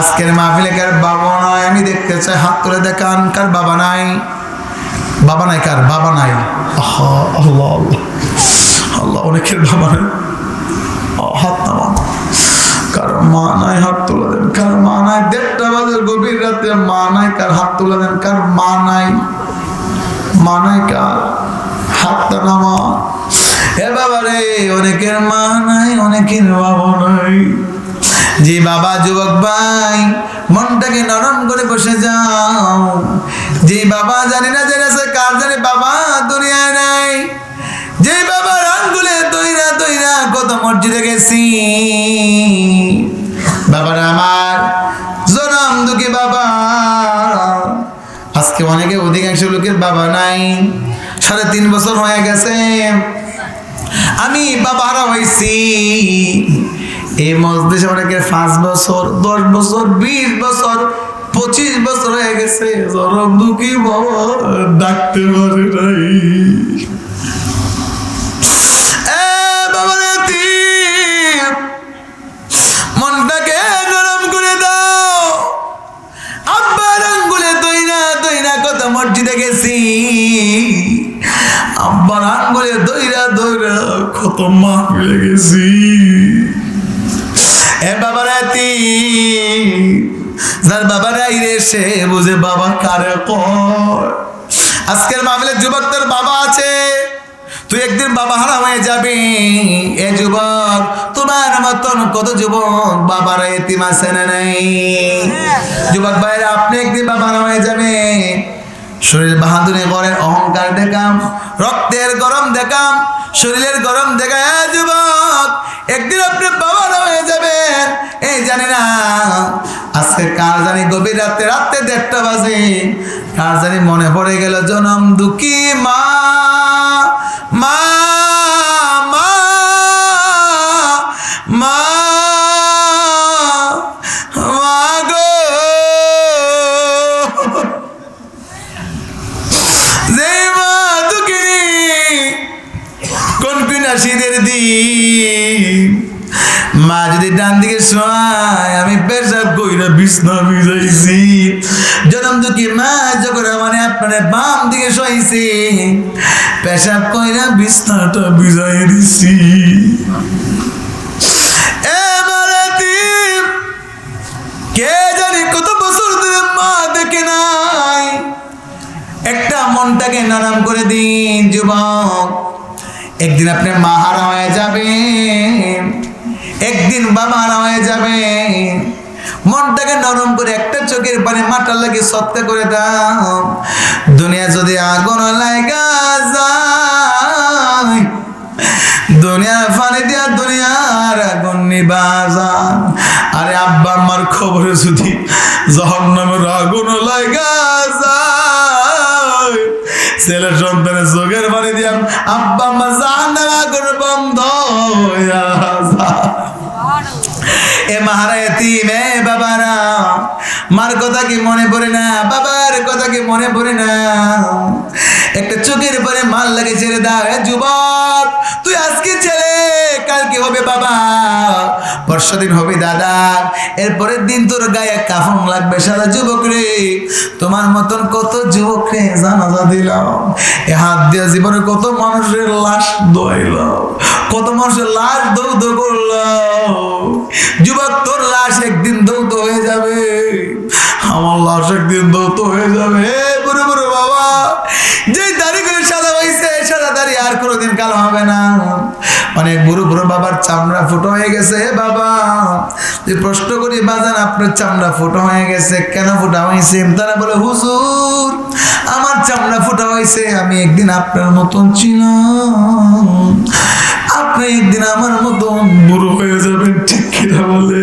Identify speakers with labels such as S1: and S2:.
S1: আজকের মাহফিলে কার বাবা নয় আমি দেখতে চাই, হাত তুলে দেখান, কার বাবা নাই? বাবা নাই কার? বাবা নাই। আল্লাহ আল্লাহ। অনেকের বাবা নাই। হাত নামান। কার মা নাই, হাত তুলে দেন। কার মা নাই, দেড়টা বাজে গভীর রাতে মা নাই, কার হাত তুলে দেন। কার মা নাই মা নাই কার? হাতটা নামা এ বাবা অনেকের মা নাই, অনেকের বাবা নাই। জি বাবা, যুবক ভাই, মনটাকে নরম করে বসে যাও। যে বাবা, জানি না জেনেছে কার, জানি বাবা দুনিয়ায় নাই। যে বাবার আঙ্গুলে তৈরা তৈরা, কত মসজিদে গেছি। বাবার আমার, জনম দুঃখী বাবা। আজকে অনেকে অধিকাংশ লোকের বাবা নাই। সাড়ে তিন বছর হয়ে গেছে। আমি বাবা হারা হয়েছি। এই মজলিসে অনেকের পাঁচ বছর, দশ বছর, বিশ বছর, পঁচিশ বছর হয়ে গেছে। চরম দুঃখী ডাকতে পারে নাই। মনটাকে করে দাও। আব্বার আঙ্গুলে মসজিদে গেছি। আব্বার আঙ্গুলে দইরা দইরা কত মাহফিলে গেছি। যার বাবা নাই রে সে বুঝে বাবা কারে আজকের মাহফিলে যুবক তোর বাবা আছে। তুই একদিন বাবা হারা হয়ে যাবি। এ যুবক তোমার মতন কত যুবক বাবার এতিম আছে না নাই? যুবক ভাইরা আপনি একদিন বাবা হারা হয়ে যাবে। শরীর বাহাদুরি করে অহংকার দেখাম রক্তের গরম দেখাম শরীরের গরম দেখা এ যুবক একদিন আপনি বাবা হারা হয়ে যাবেন। জানি না আজকে কার জানি গভীর রাতে রাতে দেড়টা বাজে। কার জানি মনে পড়ে গেল জনম দুঃখী মা। মা মা মা কোন পিনাসীদের দিন। মা যদি ডান দিকে শোয়ায় আমি পেশাব কইরা বিছনা ভিজাইছি। জনম দুঃখী মা যখন মানে আপনার বাম দিকে শোয়াইছি, পেশাব কইরা বিছনাটা ভিজাই দিছি। কে জানি কত বছর ধরে মা দেখে নাই। একটা মনটাকে নরম করে দিন, যুবক। একদিন আপনি মা হারা হয়ে যাবে। একদিন বাবা হারা হয়ে যাবে। মনটাকে নরম করে একটা চোখের পানি মাটার লাগে সত্য করে দাও। দুনিয়া যদি আগুন লাগা যায়, দুনিয়ার পানি দিয়া দুনিয়ার আগুন নিবা যান আরে আব্বা, আমার খবরে যদি জহন্নামের আগুন লাগা যায়, ছেলে সন্তানের চোখের পানি দিয়া আব্বা আম্মা জাহান্নামের আগুন বন্ধ হইয়া এ মাহারা এতিম এ বাবারা, মার কথা কি মনে পড়ে না? বাবার কথা কি মনে পড়ে না? একটা চোখের পরে মাল লাগে ছেড়ে দাও, এ যুবক, তুই আজকে ছেলে কালকে হবে বাবা? পরশু দিন হবে দাদা, এরপরের দিন তোর গায়ে কাফন লাগবে সারা যুবক রে। তোমার মতন কত যুবক রে, জানাজা দিলাম। এ হাত দিয়ে জীবনে কত মানুষের লাশ দোয়াইলাম কত মানুষের লাশ দৌদ করলাম। আমার লাশ দৌত হয়ে যাবে। হে বুড়ো বুড়ো বাবা যে দাড়ি করে সাদা হয়েছে সাদা দাড়ি আর কোনোদিন কালো হবে না। অনেক বুড়ো বুড়ো বাবার চামড়া ফুটো হয়ে গেছে, হে বাবা। যে প্রশ্ন করি, বাজান, আপনার চামড়া ফুটো হয়ে গেছে, কেন ফুটা হয়েছে তারা বলে, হুজুর, আমার চামড়া ফুটা হয়েছে আমি একদিন আপনার মতন ছিলাম। আপনি একদিন আমার মতন বুড়ো হয়ে যাবেন, ঠিক কিনা বলে?